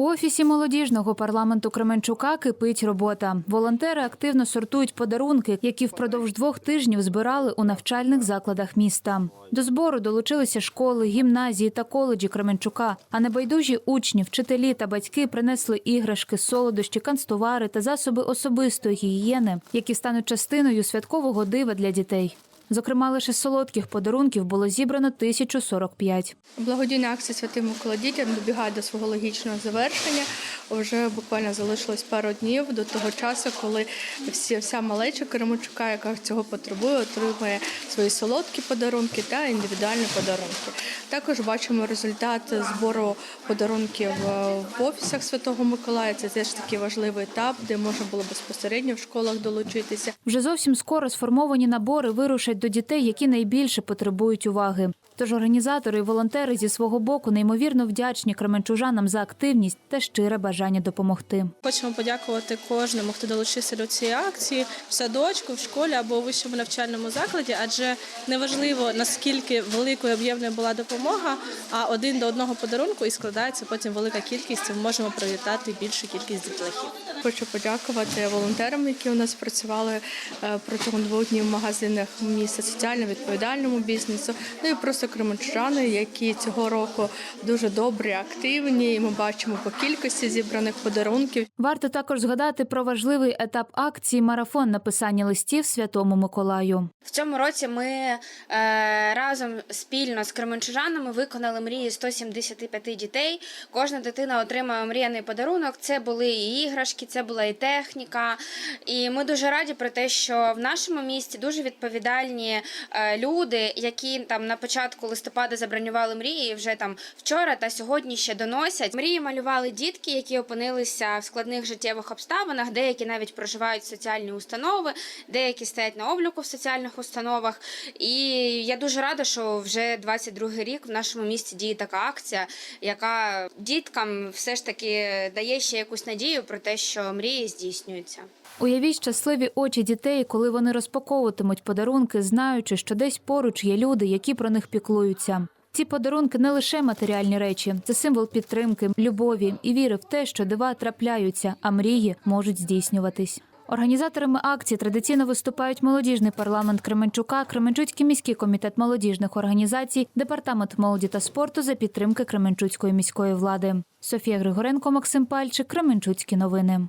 У офісі молодіжного парламенту Кременчука кипить робота. Волонтери активно сортують подарунки, які впродовж двох тижнів збирали у навчальних закладах міста. До збору долучилися школи, гімназії та коледжі Кременчука. А небайдужі учні, вчителі та батьки принесли іграшки, солодощі, канцтовари та засоби особистої гігієни, які стануть частиною святкового дива для дітей. Зокрема, лише солодких подарунків було зібрано 1045. Благодійна акція Святий Микола дітям добігає до свого логічного завершення. Вже буквально залишилось пару днів до того часу, коли всі, вся малеча Кременчука, яка цього потребує, отримує свої солодкі подарунки та індивідуальні подарунки. Також бачимо результат збору подарунків в офісах Святого Миколая. Це теж такий важливий етап, де можна було безпосередньо в школах долучитися. Вже зовсім скоро сформовані набори вирушать до дітей, які найбільше потребують уваги. Тож організатори і волонтери зі свого боку неймовірно вдячні кременчужанам за активність та щире бажання допомогти. Хочемо подякувати кожному, хто долучився до цієї акції в садочку, в школі або у вищому навчальному закладі, адже неважливо наскільки великою об'ємною була допомога, а один до одного подарунку і складається потім велика кількість. і Ми можемо привітати більшу кількість дітлахів. Хочу подякувати волонтерам, які у нас працювали е, протягом двох днів в магазинах міста соціально відповідальному бізнесу. Ну і просто кременчужани, які цього року дуже добрі, активні. І ми бачимо по кількості зібраних подарунків. Варто також згадати про важливий етап акції марафон написання листів Святому Миколаю. В цьому році ми е, разом спільно з кременчужанами виконали мрії 175 дітей. Кожна дитина отримає мріяний подарунок. Це були і іграшки, це була і техніка. І ми дуже раді про те, що в нашому місті дуже відповідальні е, люди, які там на початку листопада забронювали мрії, і вже там вчора та сьогодні ще доносять. Мрії малювали дітки, які опинилися в складних життєвих обставинах. Деякі навіть проживають соціальні установи, деякі стоять на обліку в соціальних установах. І я дуже рада, що вже 22 рік в нашому місті діє така акція, яка діткам все ж таки дає ще якусь надію про те, що мрії здійснюються. Уявіть щасливі очі дітей, коли вони розпаковуватимуть подарунки, знаючи, що десь поруч є люди, які про них піклуються. Ці подарунки не лише матеріальні речі, це символ підтримки, любові і віри в те, що дива трапляються, а мрії можуть здійснюватись. Організаторами акції традиційно виступають молодіжний парламент Кременчука, Кременчуцький міський комітет молодіжних організацій, департамент молоді та спорту за підтримки Кременчуцької міської влади. Софія Григоренко, Максим Пальчик, Кременчуцькі новини.